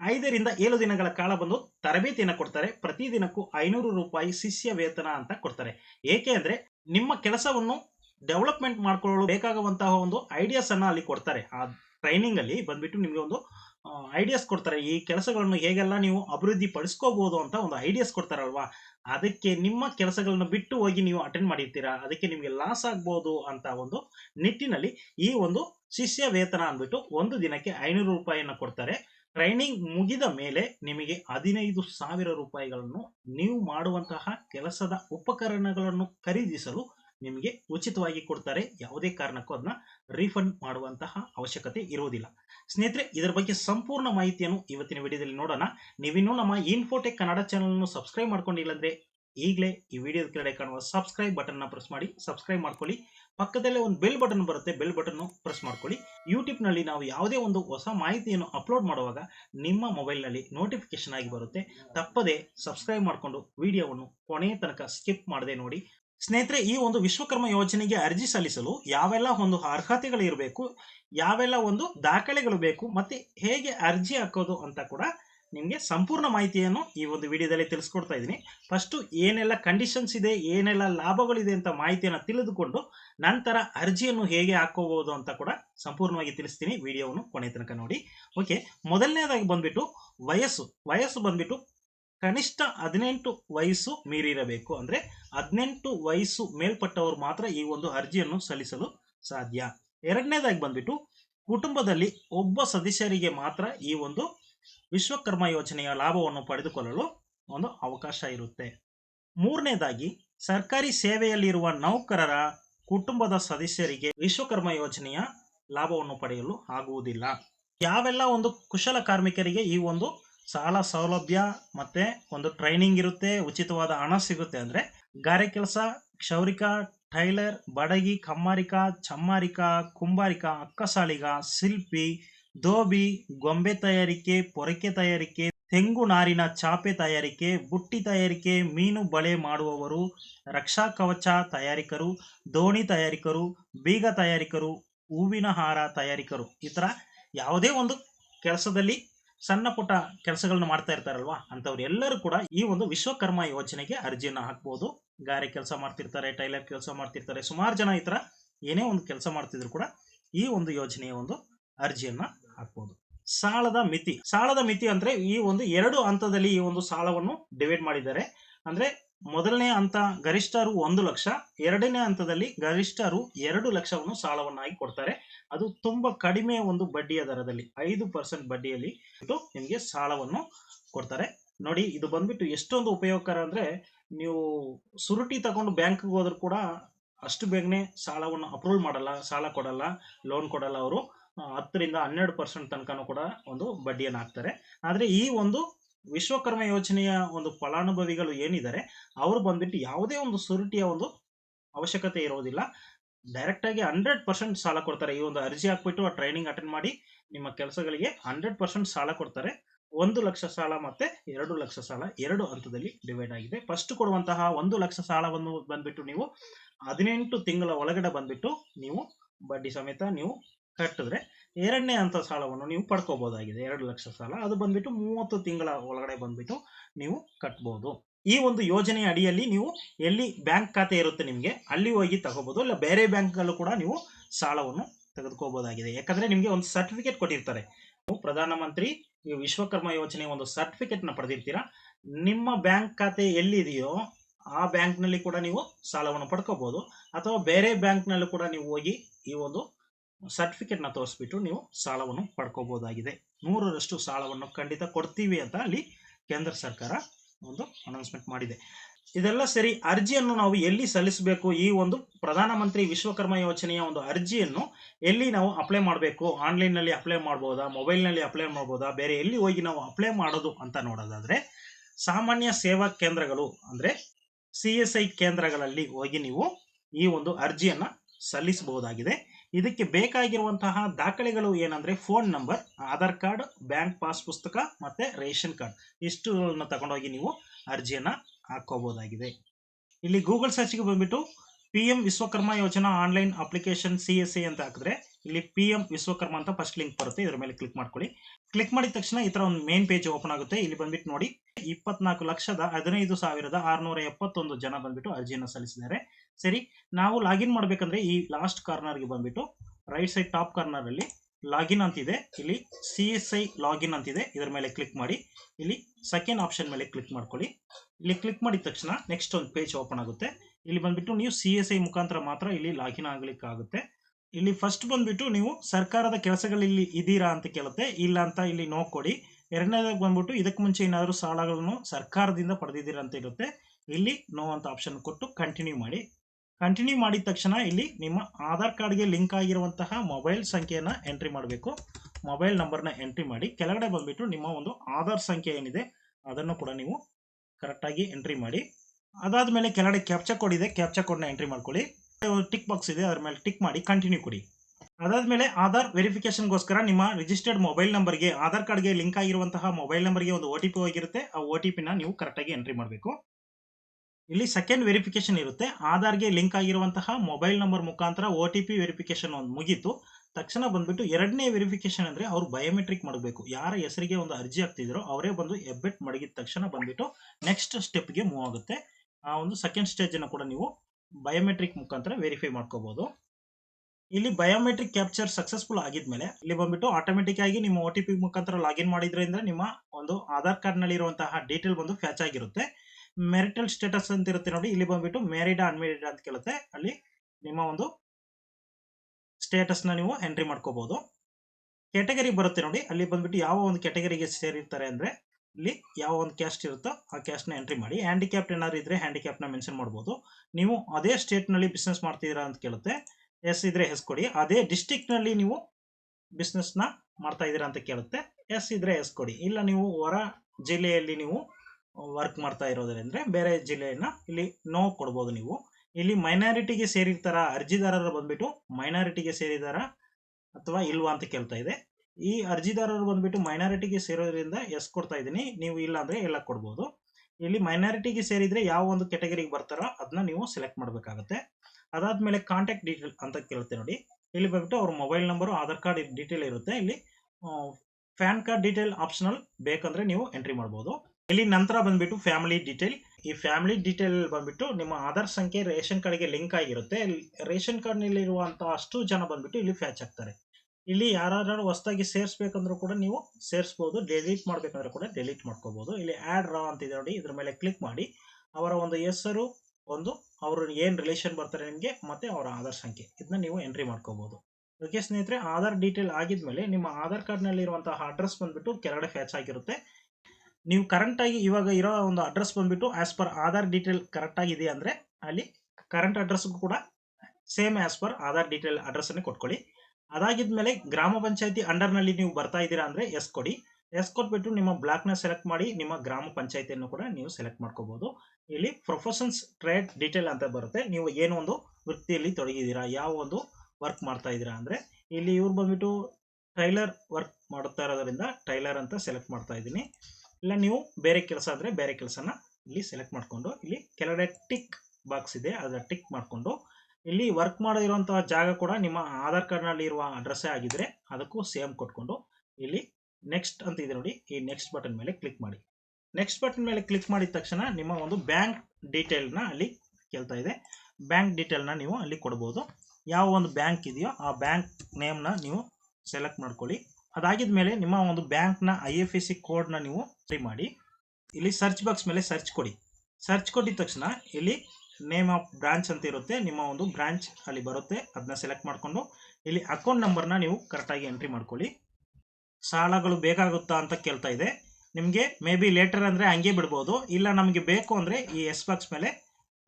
ಐದರಿಂದ ಏಳು ದಿನಗಳ ಕಾಲ ಬಂದು ತರಬೇತಿಯನ್ನು ಕೊಡ್ತಾರೆ. ಪ್ರತಿ ದಿನಕ್ಕೂ ಐನೂರು ರೂಪಾಯಿ ಶಿಷ್ಯ ವೇತನ ಅಂತ ಕೊಡ್ತಾರೆ. ಏಕೆ ಅಂದರೆ ನಿಮ್ಮ ಕೆಲಸವನ್ನು ಡೆವಲಪ್ಮೆಂಟ್ ಮಾಡ್ಕೊಳ್ಳಲು ಬೇಕಾಗುವಂತಹ ಒಂದು ಐಡಿಯಾಸ್ ಅಲ್ಲಿ ಕೊಡ್ತಾರೆ. ಆ ಟ್ರೈನಿಂಗ್ ಅಲ್ಲಿ ಬಂದ್ಬಿಟ್ಟು ನಿಮಗೆ ಒಂದು ಐಡಿಯಾಸ್ ಕೊಡ್ತಾರೆ. ಈ ಕೆಲಸಗಳನ್ನು ಹೇಗೆಲ್ಲ ನೀವು ಅಭಿವೃದ್ಧಿ ಪಡಿಸ್ಕೋಬಹುದು ಅಂತ ಒಂದು ಐಡಿಯಾಸ್ ಕೊಡ್ತಾರಲ್ವಾ? ಅದಕ್ಕೆ ನಿಮ್ಮ ಕೆಲಸಗಳನ್ನು ಬಿಟ್ಟು ಹೋಗಿ ನೀವು ಅಟೆಂಡ್ ಮಾಡಿರ್ತೀರಾ? ಅದಕ್ಕೆ ನಿಮಗೆ ಲಾಸ್ ಆಗ್ಬೋದು ಅಂತ ಒಂದು ನಿಟ್ಟಿನಲ್ಲಿ ಈ ಒಂದು ಶಿಷ್ಯ ವೇತನ ಅಂದ್ಬಿಟ್ಟು ಒಂದು ದಿನಕ್ಕೆ ಐನೂರು ರೂಪಾಯಿಯನ್ನು ಕೊಡ್ತಾರೆ. ಟ್ರೈನಿಂಗ್ ಮುಗಿದ ಮೇಲೆ ನಿಮಗೆ ಹದಿನೈದು ಸಾವಿರ ರೂಪಾಯಿಗಳನ್ನು ನೀವು ಮಾಡುವಂತಹ ಕೆಲಸದ ಉಪಕರಣಗಳನ್ನು ಖರೀದಿಸಲು ನಿಮಗೆ ಉಚಿತವಾಗಿ ಕೊಡ್ತಾರೆ. ಯಾವುದೇ ಕಾರಣಕ್ಕೂ ಅದನ್ನ ರೀಫಂಡ್ ಮಾಡುವಂತಹ ಅವಶ್ಯಕತೆ ಇರುವುದಿಲ್ಲ. ಸ್ನೇಹಿತರೆ, ಇದರ ಬಗ್ಗೆ ಸಂಪೂರ್ಣ ಮಾಹಿತಿಯನ್ನು ಇವತ್ತಿನ ವಿಡಿಯೋದಲ್ಲಿ ನೋಡೋಣ. ನೀವಿನ್ನೂ ನಮ್ಮ ಇನ್ಫೋಟೆಕ್ ಕನ್ನಡ ಚಾನಲ್ ಸಬ್ಸ್ಕ್ರೈಬ್ ಮಾಡ್ಕೊಂಡಿಲ್ಲ ಅಂದ್ರೆ ಈಗಲೇ ಈ ವಿಡಿಯೋದ ಕೆಳಗಡೆ ಕಾಣುವ ಸಬ್ಸ್ಕ್ರೈಬ್ ಬಟನ್ನ ಪ್ರೆಸ್ ಮಾಡಿ ಸಬ್ಸ್ಕ್ರೈಬ್ ಮಾಡ್ಕೊಳ್ಳಿ. ಪಕ್ಕದಲ್ಲೇ ಒಂದು ಬೆಲ್ ಬಟನ್ ಬರುತ್ತೆ ಬೆಲ್ ಬಟನ್ ಪ್ರೆಸ್ ಮಾಡ್ಕೊಳ್ಳಿ. ಯೂಟ್ಯೂಬ್ನಲ್ಲಿ ನಾವು ಯಾವುದೇ ಒಂದು ಹೊಸ ಮಾಹಿತಿಯನ್ನು ಅಪ್ಲೋಡ್ ಮಾಡುವಾಗ ನಿಮ್ಮ ಮೊಬೈಲ್ನಲ್ಲಿ ನೋಟಿಫಿಕೇಶನ್ ಆಗಿ ಬರುತ್ತೆ. ತಪ್ಪದೆ ಸಬ್ಸ್ಕ್ರೈಬ್ ಮಾಡಿಕೊಂಡು ವಿಡಿಯೋವನ್ನು ಕೊನೆಯ ತನಕ ಸ್ಕಿಪ್ ಮಾಡದೆ ನೋಡಿ. ಸ್ನೇಹಿತರೆ, ಈ ಒಂದು ವಿಶ್ವಕರ್ಮ ಯೋಜನೆಗೆ ಅರ್ಜಿ ಸಲ್ಲಿಸಲು ಯಾವೆಲ್ಲ ಒಂದು ಅರ್ಹತೆಗಳು ಇರಬೇಕು, ಯಾವೆಲ್ಲ ಒಂದು ದಾಖಲೆಗಳು ಬೇಕು, ಮತ್ತೆ ಹೇಗೆ ಅರ್ಜಿ ಹಾಕೋದು ಅಂತ ಕೂಡ ನಿಮಗೆ ಸಂಪೂರ್ಣ ಮಾಹಿತಿಯನ್ನು ಈ ಒಂದು ವಿಡಿಯೋದಲ್ಲಿ ತಿಳಿಸ್ಕೊಡ್ತಾ ಇದ್ದೀನಿ. ಫಸ್ಟು ಏನೆಲ್ಲ ಕಂಡೀಷನ್ಸ್ ಇದೆ, ಏನೆಲ್ಲ ಲಾಭಗಳಿದೆ ಅಂತ ಮಾಹಿತಿಯನ್ನು ತಿಳಿದುಕೊಂಡು ನಂತರ ಅರ್ಜಿಯನ್ನು ಹೇಗೆ ಹಾಕೋಬಹುದು ಅಂತ ಕೂಡ ಸಂಪೂರ್ಣವಾಗಿ ತಿಳಿಸ್ತೀನಿ ವಿಡಿಯೋವನ್ನು ಕೊನೆ ತನಕ ನೋಡಿ. ಓಕೆ ಮೊದಲನೇದಾಗಿ ಬಂದ್ಬಿಟ್ಟು ವಯಸ್ಸು. ವಯಸ್ಸು ಬಂದ್ಬಿಟ್ಟು ಕನಿಷ್ಠ ಹದಿನೆಂಟು ವಯಸ್ಸು ಮೀರಿರಬೇಕು. ಅಂದರೆ ಹದಿನೆಂಟು ವಯಸ್ಸು ಮೇಲ್ಪಟ್ಟವರು ಮಾತ್ರ ಈ ಒಂದು ಅರ್ಜಿಯನ್ನು ಸಲ್ಲಿಸಲು ಸಾಧ್ಯ. ಎರಡನೇದಾಗಿ ಬಂದ್ಬಿಟ್ಟು ಕುಟುಂಬದಲ್ಲಿ ಒಬ್ಬ ಸದಸ್ಯರಿಗೆ ಮಾತ್ರ ಈ ಒಂದು ವಿಶ್ವಕರ್ಮ ಯೋಜನೆಯ ಲಾಭವನ್ನು ಪಡೆದುಕೊಳ್ಳಲು ಒಂದು ಅವಕಾಶ ಇರುತ್ತೆ. ಮೂರನೇದಾಗಿ, ಸರ್ಕಾರಿ ಸೇವೆಯಲ್ಲಿರುವ ನೌಕರರ ಕುಟುಂಬದ ಸದಸ್ಯರಿಗೆ ವಿಶ್ವಕರ್ಮ ಯೋಜನೆಯ ಲಾಭವನ್ನು ಪಡೆಯಲು ಆಗುವುದಿಲ್ಲ. ಯಾವೆಲ್ಲ ಒಂದು ಕುಶಲ ಕಾರ್ಮಿಕರಿಗೆ ಈ ಒಂದು ಸಾಲ ಸೌಲಭ್ಯ ಮತ್ತೆ ಒಂದು ಟ್ರೈನಿಂಗ್ ಇರುತ್ತೆ, ಉಚಿತವಾದ ಹಣ ಸಿಗುತ್ತೆ ಅಂದ್ರೆ ಗಾರೆ ಕೆಲಸ, ಕ್ಷೌರಿಕ, ಟೈಲರ್, ಬಡಗಿ, ಕಮ್ಮಾರಿಕ, ಚಮ್ಮಾರಿಕ, ಕುಂಬಾರಿಕ, ಅಕ್ಕಸಾಲಿಗ, ಶಿಲ್ಪಿ ದೋಬಿ, ಗೊಂಬೆ ತಯಾರಿಕೆ, ಪೊರಕೆ ತಯಾರಿಕೆ, ತೆಂಗು ನಾರಿನ ಚಾಪೆ ತಯಾರಿಕೆ, ಬುಟ್ಟಿ ತಯಾರಿಕೆ, ಮೀನು ಬಳೆ ಮಾಡುವವರು, ರಕ್ಷಾ ಕವಚ ತಯಾರಿಕರು, ದೋಣಿ ತಯಾರಿಕರು, ಬೀಗ ತಯಾರಿಕರು, ಹೂವಿನ ಹಾರ ತಯಾರಿಕರು. ಈ ಥರ ಯಾವುದೇ ಒಂದು ಕೆಲಸದಲ್ಲಿ ಸಣ್ಣ ಪುಟ್ಟ ಕೆಲಸಗಳನ್ನ ಮಾಡ್ತಾ ಇರ್ತಾರಲ್ವಾ? ಅಂಥವ್ರು ಎಲ್ಲರೂ ಕೂಡ ಈ ಒಂದು ವಿಶ್ವಕರ್ಮ ಯೋಜನೆಗೆ ಅರ್ಜಿಯನ್ನು ಹಾಕ್ಬೋದು. ಗಾರೆ ಕೆಲಸ ಮಾಡ್ತಿರ್ತಾರೆ, ಟೈಲರ್ ಕೆಲಸ ಮಾಡ್ತಿರ್ತಾರೆ, ಸುಮಾರು ಜನ ಈ ಥರ ಏನೇ ಒಂದು ಕೆಲಸ ಮಾಡ್ತಿದ್ರು ಕೂಡ ಈ ಒಂದು ಯೋಜನೆಯ ಒಂದು ಅರ್ಜಿಯನ್ನ ಹಾಕ್ಬೋದು. ಸಾಲದ ಮಿತಿ. ಸಾಲದ ಮಿತಿ ಅಂದ್ರೆ ಈ ಒಂದು ಎರಡು ಹಂತದಲ್ಲಿ ಈ ಒಂದು ಸಾಲವನ್ನು ಡಿವೈಡ್ ಮಾಡಿದ್ದಾರೆ. ಅಂದ್ರೆ ಮೊದಲನೇ ಹಂತ ಗರಿಷ್ಠರು ಒಂದು ಲಕ್ಷ, ಎರಡನೇ ಹಂತದಲ್ಲಿ ಗರಿಷ್ಠರು ಎರಡು ಲಕ್ಷವನ್ನು ಸಾಲವನ್ನಾಗಿ ಕೊಡ್ತಾರೆ. ಅದು ತುಂಬಾ ಕಡಿಮೆ ಒಂದು ಬಡ್ಡಿಯ ದರದಲ್ಲಿ, ಐದು ಪರ್ಸೆಂಟ್ ಬಡ್ಡಿಯಲ್ಲಿ ನಿಮಗೆ ಸಾಲವನ್ನು ಕೊಡ್ತಾರೆ. ನೋಡಿ, ಇದು ಬಂದ್ಬಿಟ್ಟು ಎಷ್ಟೊಂದು ಉಪಯೋಗಕರ ಅಂದ್ರೆ ನೀವು ಸುರುಟಿ ತಗೊಂಡು ಬ್ಯಾಂಕ್ಗೆ ಹೋದ್ರು ಕೂಡ ಅಷ್ಟು ಬೇಗನೆ ಸಾಲವನ್ನು ಅಪ್ರೂವ್ ಮಾಡಲ್ಲ, ಸಾಲ ಕೊಡಲ್ಲ ಲೋನ್ ಕೊಡಲ್ಲ ಅವರು. ಹತ್ತರಿಂದ ಹನ್ನೆರಡು ಪರ್ಸೆಂಟ್ ತನಕನೂ ಕೂಡ ಒಂದು ಬಡ್ಡಿಯನ್ನು ಹಾಕ್ತಾರೆ. ಆದರೆ ಈ ಒಂದು ವಿಶ್ವಕರ್ಮ ಯೋಜನೆಯ ಒಂದು ಫಲಾನುಭವಿಗಳು ಏನಿದ್ದಾರೆ, ಅವರು ಬಂದ್ಬಿಟ್ಟು ಯಾವುದೇ ಒಂದು ಸುರುಟಿಯ ಒಂದು ಅವಶ್ಯಕತೆ ಇರೋದಿಲ್ಲ. ಡೈರೆಕ್ಟ್ ಆಗಿ ಹಂಡ್ರೆಡ್ ಪರ್ಸೆಂಟ್ ಸಾಲ ಕೊಡ್ತಾರೆ. ಈ ಒಂದು ಅರ್ಜಿ ಹಾಕ್ಬಿಟ್ಟು ಆ ಟ್ರೈನಿಂಗ್ ಅಟೆಂಡ್ ಮಾಡಿ ನಿಮ್ಮ ಕೆಲಸಗಳಿಗೆ ಹಂಡ್ರೆಡ್ ಪರ್ಸೆಂಟ್ ಸಾಲ ಕೊಡ್ತಾರೆ. ಒಂದು ಲಕ್ಷ ಸಾಲ ಮತ್ತೆ ಎರಡು ಲಕ್ಷ ಸಾಲ, ಎರಡು ಹಂತದಲ್ಲಿ ಡಿವೈಡ್ ಆಗಿದೆ. ಫಸ್ಟ್ ಕೊಡುವಂತಹ ಒಂದು ಲಕ್ಷ ಸಾಲವನ್ನು ಬಂದ್ಬಿಟ್ಟು ನೀವು ಹದಿನೆಂಟು ತಿಂಗಳ ಒಳಗಡೆ ಬಂದ್ಬಿಟ್ಟು ನೀವು ಬಡ್ಡಿ ಸಮೇತ ನೀವು ಕಟ್ಟಿದ್ರೆ ಎರಡನೇ ಹಂತ ಸಾಲವನ್ನು ನೀವು ಪಡ್ಕೋಬಹುದಾಗಿದೆ ಎರಡು ಲಕ್ಷ ಸಾಲ. ಅದು ಬಂದ್ಬಿಟ್ಟು ಮೂವತ್ತು ತಿಂಗಳ ಒಳಗಡೆ ಬಂದ್ಬಿಟ್ಟು ನೀವು ಕಟ್ಬೋದು. ಈ ಒಂದು ಯೋಜನೆಯ ಅಡಿಯಲ್ಲಿ ನೀವು ಎಲ್ಲಿ ಬ್ಯಾಂಕ್ ಖಾತೆ ಇರುತ್ತೆ ನಿಮಗೆ, ಅಲ್ಲಿ ಹೋಗಿ ತಗೋಬಹುದು ಇಲ್ಲ ಬೇರೆ ಬ್ಯಾಂಕ್ಗಳು ಕೂಡ ನೀವು ಸಾಲವನ್ನು ತೆಗೆದುಕೋಬಹುದಾಗಿದೆ ಯಾಕಂದ್ರೆ ನಿಮಗೆ ಒಂದು ಸರ್ಟಿಫಿಕೇಟ್ ಕೊಟ್ಟಿರ್ತಾರೆ. ನೀವು ಪ್ರಧಾನಮಂತ್ರಿ ವಿಶ್ವಕರ್ಮ ಯೋಜನೆ ಒಂದು ಸರ್ಟಿಫಿಕೇಟ್ನ ಪಡೆದಿರ್ತೀರಾ. ನಿಮ್ಮ ಬ್ಯಾಂಕ್ ಖಾತೆ ಎಲ್ಲಿದೆಯೋ ಆ ಬ್ಯಾಂಕ್ನಲ್ಲಿ ಕೂಡ ನೀವು ಸಾಲವನ್ನು ಪಡ್ಕೋಬಹುದು ಅಥವಾ ಬೇರೆ ಬ್ಯಾಂಕ್ನಲ್ಲೂ ಕೂಡ ನೀವು ಹೋಗಿ ಈ ಒಂದು ಸರ್ಟಿಫಿಕೇಟ್ನ ತೋರಿಸ್ಬಿಟ್ಟು ನೀವು ಸಾಲವನ್ನು ಪಡ್ಕೋಬೋದಾಗಿದೆ. ನೂರರಷ್ಟು ಸಾಲವನ್ನು ಖಂಡಿತ ಕೊಡ್ತೀವಿ ಅಂತ ಅಲ್ಲಿ ಕೇಂದ್ರ ಸರ್ಕಾರ ಒಂದು ಅನೌನ್ಸ್ಮೆಂಟ್ ಮಾಡಿದೆ. ಇದೆಲ್ಲ ಸರಿ, ಅರ್ಜಿಯನ್ನು ನಾವು ಎಲ್ಲಿ ಸಲ್ಲಿಸಬೇಕು? ಈ ಒಂದು ಪ್ರಧಾನಮಂತ್ರಿ ವಿಶ್ವಕರ್ಮ ಯೋಜನೆಯ ಒಂದು ಅರ್ಜಿಯನ್ನು ಎಲ್ಲಿ ನಾವು ಅಪ್ಲೈ ಮಾಡಬೇಕು? ಆನ್ಲೈನ್ನಲ್ಲಿ ಅಪ್ಲೈ ಮಾಡ್ಬೋದಾ? ಮೊಬೈಲ್ನಲ್ಲಿ ಅಪ್ಲೈ ಮಾಡ್ಬೋದಾ? ಬೇರೆ ಎಲ್ಲಿ ಹೋಗಿ ನಾವು ಅಪ್ಲೈ ಮಾಡೋದು ಅಂತ ನೋಡೋದಾದರೆ, ಸಾಮಾನ್ಯ ಸೇವಾ ಕೇಂದ್ರಗಳು ಅಂದರೆ ಸಿ ಕೇಂದ್ರಗಳಲ್ಲಿ ಹೋಗಿ ನೀವು ಈ ಒಂದು ಅರ್ಜಿಯನ್ನು ಸಲ್ಲಿಸಬಹುದಾಗಿದೆ. ಇದಕ್ಕೆ ಬೇಕಾಗಿರುವಂತಹ ದಾಖಲೆಗಳು ಏನಂದ್ರೆ phone number, Aadhaar card, bank pass ಪುಸ್ತಕ ಮತ್ತೆ ರೇಷನ್ ಕಾರ್ಡ್. ಇಷ್ಟುಗಳನ್ನ ತಗೊಂಡೋಗಿ ನೀವು ಅರ್ಜಿಯನ್ನ ಹಾಕೋಬಹುದಾಗಿದೆ ಇಲ್ಲಿ ಗೂಗಲ್ ಸರ್ಚ್ಗೆ ಬಂದ್ಬಿಟ್ಟು P M Vishwakarma Yojana online application C S C ಅಂತ ಹಾಕಿದ್ರೆ ಇಲ್ಲಿ ಪಿ ಎಂ ವಿಶ್ವಕರ್ಮ ಅಂತ ಫಸ್ಟ್ ಲಿಂಕ್ ಬರುತ್ತೆ. ಇದರ ಮೇಲೆ ಕ್ಲಿಕ್ ಮಾಡ್ಕೊಳ್ಳಿ. ಕ್ಲಿಕ್ ಮಾಡಿದ ತಕ್ಷಣ ಈ ಥರ ಒಂದು ಮೇನ್ ಪೇಜ್ ಓಪನ್ ಆಗುತ್ತೆ. ಇಲ್ಲಿ ಬಂದ್ಬಿಟ್ಟು ನೋಡಿ ಇಪ್ಪತ್ನಾಲ್ಕು ಲಕ್ಷದ ಹದಿನೈದು ಸಾವಿರದ ಆರುನೂರ ಎಪ್ಪತ್ತೊಂದು ಜನ ಬಂದ್ಬಿಟ್ಟು ಅರ್ಜಿಯನ್ನು ಸಲ್ಲಿಸಿದ್ದಾರೆ. ಸರಿ, ನಾವು ಲಾಗಿನ್ ಮಾಡಬೇಕಂದ್ರೆ ಈ ಲಾಸ್ಟ್ ಕಾರ್ನರ್ಗೆ ಬಂದ್ಬಿಟ್ಟು ರೈಟ್ ಸೈಡ್ ಟಾಪ್ ಕಾರ್ನರ್ ಅಲ್ಲಿ ಲಾಗಿನ್ ಅಂತಿದೆ. ಇಲ್ಲಿ ಸಿ ಎಸ್ ಐ ಲಾಗಿನ್ ಅಂತಿದೆ. ಇದರ ಮೇಲೆ ಕ್ಲಿಕ್ ಮಾಡಿ. ಇಲ್ಲಿ ಸೆಕೆಂಡ್ ಆಪ್ಷನ್ ಮೇಲೆ ಕ್ಲಿಕ್ ಮಾಡ್ಕೊಳ್ಳಿ. ಇಲ್ಲಿ ಕ್ಲಿಕ್ ಮಾಡಿದ ತಕ್ಷಣ ನೆಕ್ಸ್ಟ್ ಒಂದು ಪೇಜ್ ಓಪನ್ ಆಗುತ್ತೆ. ಇಲ್ಲಿ ಬಂದ್ಬಿಟ್ಟು ನೀವು ಸಿ ಎಸ್ ಐ ಮುಖಾಂತರ ಮಾತ್ರ ಇಲ್ಲಿ ಲಾಗಿನ್ ಆಗ್ಲಿಕ್ಕೆ ಆಗುತ್ತೆ ಇಲ್ಲಿ ಫಸ್ಟ್ ಬಂದ್ಬಿಟ್ಟು ನೀವು ಸರ್ಕಾರದ ಕೆಲಸಗಳಲ್ಲಿ ಇದ್ದೀರಾ ಅಂತ ಕೇಳುತ್ತೆ. ಇಲ್ಲ ಅಂತ ಇಲ್ಲಿ ನೋ ಕೊಡಿ. ಎರಡನೇದಾಗಿ ಬಂದ್ಬಿಟ್ಟು ಇದಕ್ಕೆ ಮುಂಚೆ ಏನಾದರೂ ಸಾಲಗಳನ್ನು ಸರ್ಕಾರದಿಂದ ಪಡೆದಿದ್ದೀರಾ ಅಂತ ಇರುತ್ತೆ. ಇಲ್ಲಿ ನೋ ಅಂತ ಆಪ್ಷನ್ ಕೊಟ್ಟು ಕಂಟಿನ್ಯೂ ಮಾಡಿ. ಕಂಟಿನ್ಯೂ ಮಾಡಿದ ತಕ್ಷಣ ಇಲ್ಲಿ ನಿಮ್ಮ ಆಧಾರ್ ಕಾರ್ಡ್ಗೆ ಲಿಂಕ್ ಆಗಿರುವಂತಹ ಮೊಬೈಲ್ ಸಂಖ್ಯೆಯನ್ನು ಎಂಟ್ರಿ ಮಾಡಬೇಕು. ಮೊಬೈಲ್ ನಂಬರ್ನ ಎಂಟ್ರಿ ಮಾಡಿ. ಕೆಳಗಡೆ ಬಂದುಬಿಟ್ಟು ನಿಮ್ಮ ಒಂದು ಆಧಾರ್ ಸಂಖ್ಯೆ ಏನಿದೆ, ಅದನ್ನು ಕೂಡ ನೀವು ಕರೆಕ್ಟಾಗಿ ಎಂಟ್ರಿ ಮಾಡಿ. ಅದಾದ ಮೇಲೆ ಕೆಳಗಡೆ ಕ್ಯಾಪ್ಚಾ ಕೋಡ್ ಇದೆ ಕ್ಯಾಪ್ಚಾ ಕೋಡ್ನ ಎಂಟ್ರಿ ಮಾಡ್ಕೊಳ್ಳಿ. ಟಿಕ್ ಬಾಕ್ಸ್ ಇದೆ, ಅದ್ರ ಮೇಲೆ ಟಿಕ್ ಮಾಡಿ ಕಂಟಿನ್ಯೂ ಕೊಡಿ. ಅದಾದಮೇಲೆ ಆಧಾರ್ ವೆರಿಫಿಕೇಶನ್ಗೋಸ್ಕರ ನಿಮ್ಮ ರಿಜಿಸ್ಟರ್ಡ್ ಮೊಬೈಲ್ ನಂಬರ್ಗೆ ಆಧಾರ್ ಕಾರ್ಡ್ಗೆ ಲಿಂಕ್ ಆಗಿರುವಂತಹ ಮೊಬೈಲ್ ನಂಬರ್ಗೆ ಒಂದು ಒ ಟಿ ಪಿ ಹೋಗಿರುತ್ತೆ. ಆ ಒ ಟಿ ಪಿನ ನೀವು ಕರೆಕ್ಟಾಗಿ ಎಂಟ್ರಿ ಮಾಡಬೇಕು. ಇಲ್ಲಿ ಸೆಕೆಂಡ್ ವೆರಿಫಿಕೇಶನ್ ಇರುತ್ತೆ. ಆಧಾರ್ಗೆ ಲಿಂಕ್ ಆಗಿರುವಂತಹ ಮೊಬೈಲ್ ನಂಬರ್ ಮುಖಾಂತರ ಒ ಟಿ ಪಿ ವೆರಿಫಿಕೇಶನ್ ಒಂದು ಮುಗೀತು. ತಕ್ಷಣ ಬಂದ್ಬಿಟ್ಟು ಎರಡನೇ ವೆರಿಫಿಕೇಶನ್ ಅಂದರೆ ಅವರು ಬಯೋಮೆಟ್ರಿಕ್ ಮಾಡಬೇಕು. ಯಾರ ಹೆಸರಿಗೆ ಒಂದು ಅರ್ಜಿ ಹಾಕ್ತಿದ್ರೋ ಅವರೇ ಬಂದು ಎಬ್ಬೆಟ್ ಮಡಗಿದ ತಕ್ಷಣ ಬಂದ್ಬಿಟ್ಟು ನೆಕ್ಸ್ಟ್ ಸ್ಟೆಪ್ಗೆ ಮೂವ್ ಆಗುತ್ತೆ. ಆ ಒಂದು ಸೆಕೆಂಡ್ ಸ್ಟೇಜನ್ನು ಕೂಡ ನೀವು ಬಯೋಮೆಟ್ರಿಕ್ ಮುಖಾಂತರ ವೆರಿಫೈ ಮಾಡ್ಕೋಬಹುದು ಇಲ್ಲಿ ಬಯೋಮೆಟ್ರಿಕ್ ಕ್ಯಾಪ್ಚರ್ ಸಕ್ಸಸ್ಫುಲ್ ಆಗಿದ್ಮೇಲೆ ಇಲ್ಲಿ ಬಂದ್ಬಿಟ್ಟು ಆಟೋಮೆಟಿಕ್ ಆಗಿ ನಿಮ್ಮ ಒ ಟಿ ಪಿ ಮುಖಾಂತರ ಲಾಗಿನ್ ಮಾಡಿದ್ರಿಂದ ನಿಮ್ಮ ಒಂದು ಆಧಾರ್ ಕಾರ್ಡ್ನಲ್ಲಿ ಇರುವಂತಹ ಡೀಟೇಲ್ ಬಂದು ಫ್ಯಾಚ್ ಆಗಿರುತ್ತೆ. ಮೆರಿಟಲ್ ಸ್ಟೇಟಸ್ ಅಂತ ಇರುತ್ತೆ ನೋಡಿ, ಇಲ್ಲಿ ಬಂದ್ಬಿಟ್ಟು ಮ್ಯಾರಿಡ್ ಅನ್ಮ್ಯಾರಿಡ್ ಅಂತ ಕೇಳುತ್ತೆ. ಅಲ್ಲಿ ನಿಮ್ಮ ಒಂದು ಸ್ಟೇಟಸ್ನ ನೀವು ಎಂಟ್ರಿ ಮಾಡ್ಕೋಬಹುದು ಕ್ಯಾಟಗರಿ ಬರುತ್ತೆ ನೋಡಿ, ಅಲ್ಲಿ ಬಂದ್ಬಿಟ್ಟು ಯಾವ ಒಂದು ಕ್ಯಾಟಗರಿಗೆ ಸೇರಿರ್ತಾರೆ ಅಂದ್ರೆ, ಇಲ್ಲಿ ಯಾವ ಒಂದು ಕ್ಯಾಸ್ಟ್ ಇರುತ್ತೋ ಆ ಕ್ಯಾಸ್ಟ್ನ ಎಂಟ್ರಿ ಮಾಡಿ. ಹ್ಯಾಂಡಿಕ್ಯಾಪ್ ಏನಾದ್ರು ಇದ್ರೆ ಹ್ಯಾಂಡಿಕ್ಯಾಪ್ನ ಮೆನ್ಷನ್ ಮಾಡಬಹುದು ನೀವು ಅದೇ ಸ್ಟೇಟ್ನಲ್ಲಿ ಬಿಸ್ನೆಸ್ ಮಾಡ್ತಿದ್ದೀರಾ ಅಂತ ಕೇಳುತ್ತೆ. ಎಸ್ ಇದ್ರೆ ಎಸ್ ಕೊಡಿ. ಅದೇ ಡಿಸ್ಟಿಕ್ನಲ್ಲಿ ನೀವು ಬಿಸ್ನೆಸ್ನ ಮಾಡ್ತಾ ಇದ್ದೀರಾ ಅಂತ ಕೇಳುತ್ತೆ. ಎಸ್ ಇದ್ರೆ ಎಸ್ ಕೊಡಿ. ಇಲ್ಲ ನೀವು ಹೊರ ಜಿಲ್ಲೆಯಲ್ಲಿ ನೀವು ವರ್ಕ್ ಮಾಡ್ತಾ ಇರೋದ್ರಿಂದ ಬೇರೆ ಜಿಲ್ಲೆಯನ್ನ ಇಲ್ಲಿ ನೋ ಕೊಡ್ಬೋದು ನೀವು. ಇಲ್ಲಿ ಮೈನಾರಿಟಿಗೆ ಸೇರಿರ್ತಾರ ಅರ್ಜಿದಾರರು ಬಂದ್ಬಿಟ್ಟು ಮೈನಾರಿಟಿಗೆ ಸೇರಿದಾರ ಅಥವಾ ಇಲ್ವಾ ಅಂತ ಕೇಳ್ತಾ ಇದೆ. ಈ ಅರ್ಜಿದಾರರು ಬಂದ್ಬಿಟ್ಟು ಮೈನಾರಿಟಿಗೆ ಸೇರೋದ್ರಿಂದ ಎಸ್ ಕೊಡ್ತಾ ಇದ್ದೀನಿ. ನೀವು ಇಲ್ಲ ಅಂದ್ರೆ ಎಲ್ಲ ಕೊಡ್ಬೋದು. ಇಲ್ಲಿ ಮೈನಾರಿಟಿಗೆ ಸೇರಿದ್ರೆ ಯಾವ ಒಂದು ಕೆಟಗರಿಗೆ ಬರ್ತಾರೋ ಅದನ್ನ ನೀವು ಸೆಲೆಕ್ಟ್ ಮಾಡಬೇಕಾಗುತ್ತೆ. ಅದಾದ್ಮೇಲೆ ಕಾಂಟ್ಯಾಕ್ಟ್ ಡೀಟೇಲ್ ಅಂತ ಕೇಳುತ್ತೆ ನೋಡಿ. ಇಲ್ಲಿ ಬಂದ್ಬಿಟ್ಟು ಅವ್ರ mobile number Aadhaar card detail ಇರುತ್ತೆ. ಇಲ್ಲಿ ಫ್ಯಾನ್ ಕಾರ್ಡ್ ಡೀಟೇಲ್ ಆಪ್ಷನಲ್ ಬೇಕಂದ್ರೆ ನೀವು ಎಂಟ್ರಿ ಮಾಡ್ಬೋದು. ಇಲ್ಲಿ ನಂತರ ಬಂದ್ಬಿಟ್ಟು ಫ್ಯಾಮಿಲಿ ಡೀಟೇಲ್ ಈ ಫ್ಯಾಮಿಲಿ ಡೀಟೇಲ್ ಬಂದ್ಬಿಟ್ಟು ನಿಮ್ಮ ಆಧಾರ್ ಸಂಖ್ಯೆ, ರೇಷನ್ ಕಾರ್ಡ್ಗೆ ಲಿಂಕ್ ಆಗಿರುತ್ತೆ. ರೇಷನ್ ಕಾರ್ಡ್ನಲ್ಲಿ ಇರುವಂತಹ ಅಷ್ಟು ಜನ ಬಂದ್ಬಿಟ್ಟು ಇಲ್ಲಿ ಫ್ಯಾಚ್ ಆಗ್ತಾರೆ. ಇಲ್ಲಿ ಯಾರು ಹೊಸದಾಗಿ ಸೇರಿಸ್ಬೇಕಂದ್ರೂ ಕೂಡ ನೀವು ಸೇರಿಸ್ಬೋದು ಡೆಲೀಟ್ ಮಾಡಬೇಕಂದ್ರೆ ಕೂಡ ಡೆಲೀಟ್ ಮಾಡ್ಕೋಬಹುದು ಇಲ್ಲಿ ಆಡ್ ರಾ ಅಂತಿದೆ ನೋಡಿ, ಇದ್ರ ಮೇಲೆ ಕ್ಲಿಕ್ ಮಾಡಿ, ಅವರ ಒಂದು ಹೆಸರು, ಒಂದು ಅವರು ಏನ್ ರಿಲೇಷನ್ ಬರ್ತಾರೆ ನಿಮಗೆ, ಮತ್ತೆ ಅವರ ಆಧಾರ್ ಸಂಖ್ಯೆ. ಇದನ್ನ ನೀವು ಎಂಟ್ರಿ ಮಾಡ್ಕೋಬಹುದು ಓಕೆ ಸ್ನೇಹಿತರೆ, ಆಧಾರ್ ಡೀಟೇಲ್ ಆಗಿದ್ಮೇಲೆ ನಿಮ್ಮ ಆಧಾರ್ ಕಾರ್ಡ್ನಲ್ಲಿ ಇರುವಂತಹ ಅಡ್ರೆಸ್ ಬಂದ್ಬಿಟ್ಟು ಕೆಳಗಡೆ ಫ್ಯಾಚ್ ಆಗಿರುತ್ತೆ. ನೀವು ಕರೆಂಟಾಗಿ ಇವಾಗ ಇರೋ ಒಂದು ಅಡ್ರೆಸ್ ಬಂದ್ಬಿಟ್ಟು as per Aadhaar detail correct ಆಗಿದೆ ಅಂದ್ರೆ ಅಲ್ಲಿ ಕರೆಂಟ್ ಅಡ್ರೆಸ್ ಕೂಡ same as per Aadhaar detail address ಅನ್ನು ಕೊಟ್ಕೊಳ್ಳಿ. ಅದಾಗಿದ್ಮೇಲೆ ಗ್ರಾಮ ಪಂಚಾಯತಿ ಅಂಡರ್ನಲ್ಲಿ ನೀವು ಬರ್ತಾ ಇದ್ದೀರಾ ಅಂದ್ರೆ ಎಸ್ ಕೊಡಿ. ಎಸ್ ಕೊಟ್ಬಿಟ್ಟು ನಿಮ್ಮ ಬ್ಲಾಕ್ನ ಸೆಲೆಕ್ಟ್ ಮಾಡಿ ನಿಮ್ಮ ಗ್ರಾಮ ಪಂಚಾಯತಿಯನ್ನು ಕೂಡ ನೀವು ಸೆಲೆಕ್ಟ್ ಮಾಡ್ಕೋಬೋದು. ಇಲ್ಲಿ ಪ್ರೊಫೆಷನ್ಸ್ ಟ್ರೇಡ್ ಡೀಟೇಲ್ ಅಂತ ಬರುತ್ತೆ. ನೀವು ಏನು ಒಂದು ವೃತ್ತಿಯಲ್ಲಿ ತೊಡಗಿದ್ದೀರಾ, ಯಾವ ಒಂದು ವರ್ಕ್ ಮಾಡ್ತಾ ಇದ್ದೀರಾ ಅಂದ್ರೆ ಇಲ್ಲಿ ಇವ್ರು ಬಂದ್ಬಿಟ್ಟು ಟೈಲರ್ ವರ್ಕ್ ಮಾಡುತ್ತಾ ಇರೋದ್ರಿಂದ ಟೈಲರ್ ಅಂತ ಸೆಲೆಕ್ಟ್ ಮಾಡ್ತಾ ಇದ್ದೀನಿ. ಇಲ್ಲ, ನೀವು ಬೇರೆ ಕೆಲಸ ಆದರೆ ಬೇರೆ ಕೆಲಸನ ಇಲ್ಲಿ ಸೆಲೆಕ್ಟ್ ಮಾಡಿಕೊಂಡು, ಇಲ್ಲಿ ಕೆಳಗಡೆ ಟಿಕ್ ಬಾಕ್ಸ್ ಇದೆ ಅದರ ಟಿಕ್ ಮಾಡಿಕೊಂಡು, ಇಲ್ಲಿ ವರ್ಕ್ ಮಾಡಿರುವಂತಹ ಜಾಗ ಕೂಡ ನಿಮ್ಮ ಆಧಾರ್ ಕಾರ್ಡ್ನಲ್ಲಿ ಇರುವ ಅಡ್ರೆಸ್ಸೇ ಆಗಿದ್ರೆ ಅದಕ್ಕೂ ಸೇಮ್ ಕೊಟ್ಕೊಂಡು, ಇಲ್ಲಿ ನೆಕ್ಸ್ಟ್ ಅಂತ ಇದೆ ನೋಡಿ, ಈ ನೆಕ್ಸ್ಟ್ ಬಟನ್ ಮೇಲೆ ಕ್ಲಿಕ್ ಮಾಡಿ. ನೆಕ್ಸ್ಟ್ ಬಟನ್ ಮೇಲೆ ಕ್ಲಿಕ್ ಮಾಡಿದ ತಕ್ಷಣ ನಿಮ್ಮ ಒಂದು ಬ್ಯಾಂಕ್ ಡೀಟೇಲ್ನ ಅಲ್ಲಿ ಕೇಳ್ತಾ ಇದೆ. ಬ್ಯಾಂಕ್ ಡೀಟೇಲ್ನ ನೀವು ಅಲ್ಲಿ ಕೊಡ್ಬೋದು. ಯಾವ ಒಂದು ಬ್ಯಾಂಕ್ ಇದೆಯೋ ಆ ಬ್ಯಾಂಕ್ ನೇಮ್ನ ನೀವು ಸೆಲೆಕ್ಟ್ ಮಾಡ್ಕೊಳ್ಳಿ. ಅದಾಗಿದ ಮೇಲೆ ನಿಮ್ಮ ಒಂದು ಬ್ಯಾಂಕ್ನ ಐ ಎಫ್ ಎಸ್ ಸಿ ಕೋಡ್ನ ನೀವು ಟ್ರೈ ಮಾಡಿ. ಇಲ್ಲಿ ಸರ್ಚ್ ಬಾಕ್ಸ್ ಮೇಲೆ ಸರ್ಚ್ ಕೊಡಿ. ಸರ್ಚ್ ಕೊಟ್ಟಿದ ತಕ್ಷಣ ಇಲ್ಲಿ ನೇಮ್ ಆಫ್ ಬ್ರಾಂಚ್ ಅಂತ ಇರುತ್ತೆ. ನಿಮ್ಮ ಒಂದು ಬ್ರಾಂಚ್ ಅಲ್ಲಿ ಬರುತ್ತೆ. ಅದನ್ನ ಸೆಲೆಕ್ಟ್ ಮಾಡಿಕೊಂಡು ಇಲ್ಲಿ ಅಕೌಂಟ್ ನಂಬರ್ನ ನೀವು ಕರೆಕ್ಟಾಗಿ ಎಂಟ್ರಿ ಮಾಡ್ಕೊಳ್ಳಿ. ಸಾಲಗಳು ಬೇಕಾಗುತ್ತಾ ಅಂತ ಕೇಳ್ತಾ ಇದೆ. ನಿಮಗೆ ಮೇ ಬಿ ಲೇಟರ್ ಅಂದರೆ ಹಂಗೆ ಬಿಡ್ಬೋದು. ಇಲ್ಲ ನಮಗೆ ಬೇಕು ಅಂದರೆ ಈ ಎಸ್ ಬಾಕ್ಸ್ ಮೇಲೆ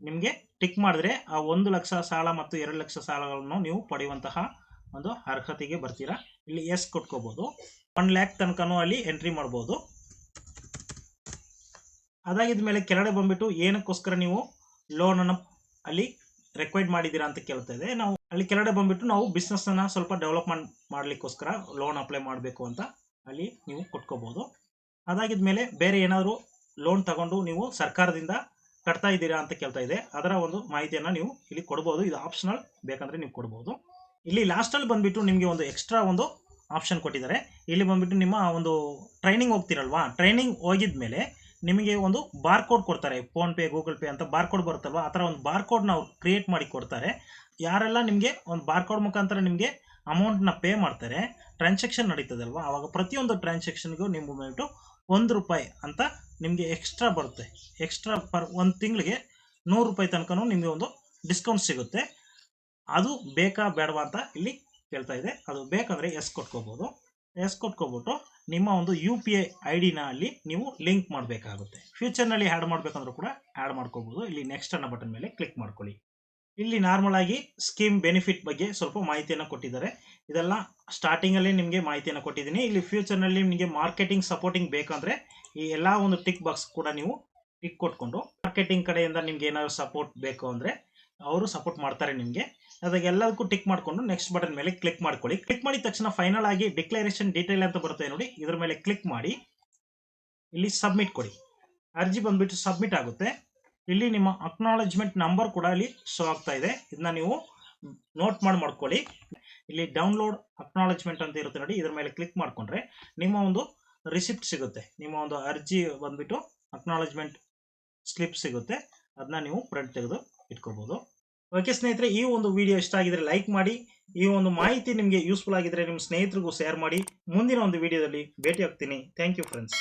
ನಿಮಗೆ ಟಿಕ್ ಮಾಡಿದ್ರೆ ಆ ಒಂದು ಲಕ್ಷ ಸಾಲ ಮತ್ತು ಎರಡು ಲಕ್ಷ ಸಾಲಗಳನ್ನು ನೀವು ಪಡೆಯುವಂತಹ ಒಂದು ಅರ್ಹತೆಗೆ ಬರ್ತೀರಾ. ಇಲ್ಲಿ ಎಸ್ ಕೊಟ್ಕೋಬಹುದು ಒನ್ ಲ್ಯಾಕ್ ತನಕನೂ ಅಲ್ಲಿ ಎಂಟ್ರಿ ಮಾಡ್ಬೋದು. ಅದಾಗಿದ ಮೇಲೆ ಕೆಳಗಡೆ ಬಂದ್ಬಿಟ್ಟು ಏನಕ್ಕೋಸ್ಕರ ನೀವು ಲೋನ್ ಅನ್ನು ಅಲ್ಲಿ ರೆಕ್ವೈರ್ಡ್ ಮಾಡಿದ್ದೀರಾ ಅಂತ ಕೇಳ್ತಾ ಇದೆ. ನಾವು ಅಲ್ಲಿ ಕೆಳಗಡೆ ಬಂದ್ಬಿಟ್ಟು ನಾವು ಬಿಸ್ನೆಸ್ ಅನ್ನ ಸ್ವಲ್ಪ ಡೆವಲಪ್ಮೆಂಟ್ ಮಾಡ್ಲಿಕ್ಕೋಸ್ಕರ ಲೋನ್ ಅಪ್ಲೈ ಮಾಡಬೇಕು ಅಂತ ಅಲ್ಲಿ ನೀವು ಕೊಟ್ಕೋಬಹುದು ಅದಾಗಿದ ಮೇಲೆ ಬೇರೆ ಏನಾದರೂ ಲೋನ್ ತಗೊಂಡು ನೀವು ಸರ್ಕಾರದಿಂದ ಕಟ್ತಾ ಇದ್ದೀರಾ ಅಂತ ಕೇಳ್ತಾ ಇದೆ. ಅದರ ಒಂದು ಮಾಹಿತಿಯನ್ನು ನೀವು ಇಲ್ಲಿ ಕೊಡ್ಬೋದು. ಇದು ಆಪ್ಷನಲ್ ಬೇಕಂದ್ರೆ ನೀವು ಕೊಡ್ಬೋದು. ಇಲ್ಲಿ ಲಾಸ್ಟಲ್ಲಿ ಬಂದುಬಿಟ್ಟು ನಿಮಗೆ ಒಂದು ಎಕ್ಸ್ಟ್ರಾ ಒಂದು ಆಪ್ಷನ್ ಕೊಟ್ಟಿದ್ದಾರೆ. ಇಲ್ಲಿ ಬಂದ್ಬಿಟ್ಟು ನಿಮ್ಮ ಒಂದು ಟ್ರೈನಿಂಗ್ ಹೋಗ್ತಿರಲ್ವಾ? ಟ್ರೈನಿಂಗ್ ಹೋಗಿದ ಮೇಲೆ ನಿಮಗೆ ಒಂದು ಬಾರ್ ಕೋಡ್ ಕೊಡ್ತಾರೆ ಫೋನ್ಪೇ ಗೂಗಲ್ ಪೇ ಅಂತ ಬಾರ್ ಕೋಡ್ ಬರುತ್ತಲ್ವಾ? ಆ ಥರ ಒಂದು ಬಾರ್ ಕೋಡ್ನ ಅವ್ರು ಕ್ರಿಯೇಟ್ ಮಾಡಿ ಕೊಡ್ತಾರೆ. ಯಾರೆಲ್ಲ ನಿಮಗೆ ಒಂದು ಬಾರ್ ಕೋಡ್ ಮುಖಾಂತರ ನಿಮಗೆ ಅಮೌಂಟ್ನ ಪೇ ಮಾಡ್ತಾರೆ ಟ್ರಾನ್ಸಾಕ್ಷನ್ ನಡೀತದಲ್ವ? ಆವಾಗ ಪ್ರತಿಯೊಂದು ಟ್ರಾನ್ಸಾಕ್ಷನ್ಗೂ ನಿಮ್ಮ ಬಂದ್ಬಿಟ್ಟು ಒಂದು ರೂಪಾಯಿ ಅಂತ ನಿಮಗೆ ಎಕ್ಸ್ಟ್ರಾ ಬರುತ್ತೆ. ಎಕ್ಸ್ಟ್ರಾ ಪರ್ ಒಂದು ತಿಂಗಳಿಗೆ ನೂರು ರೂಪಾಯಿ ತನಕನೂ ನಿಮಗೆ ಒಂದು ಡಿಸ್ಕೌಂಟ್ ಸಿಗುತ್ತೆ. ಅದು ಬೇಕಾ ಬೇಡವಾ ಅಂತ ಇಲ್ಲಿ ಕೇಳ್ತಾ ಇದೆ. ಅದು ಬೇಕಂದರೆ ಎಸ್ ಕೊಟ್ಕೋಬೋದು. ಎಸ್ ಕೊಟ್ಕೋಬಿಟ್ಟು ನಿಮ್ಮ ಒಂದು ಯು ಪಿ ಐ ಐ ಡಿನ ಅಲ್ಲಿ ನೀವು ಲಿಂಕ್ ಮಾಡಬೇಕಾಗುತ್ತೆ. ಫ್ಯೂಚರ್ನಲ್ಲಿ ಆ್ಯಡ್ ಮಾಡಬೇಕಂದ್ರೂ ಕೂಡ ಆ್ಯಡ್ ಮಾಡ್ಕೋಬೋದು. ಇಲ್ಲಿ ನೆಕ್ಸ್ಟ್ ಅನ್ನೋ ಬಟನ್ ಮೇಲೆ ಕ್ಲಿಕ್ ಮಾಡ್ಕೊಳ್ಳಿ. ಇಲ್ಲಿ ನಾರ್ಮಲ್ ಆಗಿ ಸ್ಕೀಮ್ ಬೆನಿಫಿಟ್ ಬಗ್ಗೆ ಸ್ವಲ್ಪ ಮಾಹಿತಿಯನ್ನು ಕೊಟ್ಟಿದ್ದಾರೆ. ಇದೆಲ್ಲ ಸ್ಟಾರ್ಟಿಂಗಲ್ಲೇ ನಿಮಗೆ ಮಾಹಿತಿಯನ್ನು ಕೊಟ್ಟಿದ್ದೀನಿ. ಇಲ್ಲಿ ಫ್ಯೂಚರ್ನಲ್ಲಿ ನಿಮಗೆ ಮಾರ್ಕೆಟಿಂಗ್ ಸಪೋರ್ಟಿಂಗ್ ಬೇಕಂದರೆ ಈ ಎಲ್ಲ ಒಂದು ಟಿಕ್ ಬಾಕ್ಸ್ ಕೂಡ ನೀವು ಟಿಕ್ ಕೊಟ್ಕೊಂಡು ಮಾರ್ಕೆಟಿಂಗ್ ಕಡೆಯಿಂದ ನಿಮ್ಗೆ ಏನಾದರೂ ಸಪೋರ್ಟ್ ಬೇಕು ಅಂದರೆ ಅವರು ಸಪೋರ್ಟ್ ಮಾಡ್ತಾರೆ ನಿಮಗೆ. ಅದಾಗ ಎಲ್ಲದಕ್ಕೂ ಟಿಕ್ ಮಾಡಿಕೊಂಡು ನೆಕ್ಸ್ಟ್ ಬಟನ್ ಮೇಲೆ ಕ್ಲಿಕ್ ಮಾಡ್ಕೊಳ್ಳಿ. ಕ್ಲಿಕ್ ಮಾಡಿದ ತಕ್ಷಣ ಫೈನಲ್ ಆಗಿ ಡಿಕ್ಲರೇಷನ್ ಡೀಟೇಲ್ ಅಂತ ಬರುತ್ತೆ ನೋಡಿ. ಇದ್ರ ಮೇಲೆ ಕ್ಲಿಕ್ ಮಾಡಿ. ಇಲ್ಲಿ ಸಬ್ಮಿಟ್ ಕೊಡಿ. ಅರ್ಜಿ ಬಂದ್ಬಿಟ್ಟು ಸಬ್ಮಿಟ್ ಆಗುತ್ತೆ. ಇಲ್ಲಿ ನಿಮ್ಮ ಅಕ್ನಾಲಜ್ಮೆಂಟ್ ನಂಬರ್ ಕೂಡ ಇಲ್ಲಿ ಶೋ ಆಗ್ತಾ ಇದೆ. ಇದನ್ನ ನೀವು ನೋಟ್ ಮಾಡಿ ಮಾಡ್ಕೊಳ್ಳಿ. ಇಲ್ಲಿ ಡೌನ್ಲೋಡ್ ಅಕ್ನಾಲಜ್ಮೆಂಟ್ ಅಂತ ಇರುತ್ತೆ ನೋಡಿ. ಇದ್ರ ಮೇಲೆ ಕ್ಲಿಕ್ ಮಾಡಿಕೊಂಡ್ರೆ ನಿಮ್ಮ ಒಂದು ರಿಸಿಪ್ಟ್ ಸಿಗುತ್ತೆ. ನಿಮ್ಮ ಒಂದು ಅರ್ಜಿ ಬಂದ್ಬಿಟ್ಟು ಅಕ್ನಾಲಜ್ಮೆಂಟ್ ಸ್ಲಿಪ್ ಸಿಗುತ್ತೆ. ಅದನ್ನ ನೀವು ಪ್ರಿಂಟ್ ತೆಗೆದು ಇಟ್ಕೋಬಹುದು ಓಕೆ ಸ್ನೇಹಿತರೆ, ಈ ಒಂದು ವಿಡಿಯೋ ಇಷ್ಟ ಆಗಿದ್ರೆ ಲೈಕ್ ಮಾಡಿ, ಈ ಒಂದು ಮಾಹಿತಿ ನಿಮಗೆ ಯೂಸ್ಫುಲ್ ಆಗಿದ್ರೆ ನಿಮ್ಮ ಸ್ನೇಹಿತರಿಗೂ ಶೇರ್ ಮಾಡಿ. ಮುಂದಿನ ಒಂದು ವಿಡಿಯೋದಲ್ಲಿ ಭೇಟಿ ಆಗ್ತೀನಿ ಥ್ಯಾಂಕ್ ಯು ಫ್ರೆಂಡ್ಸ್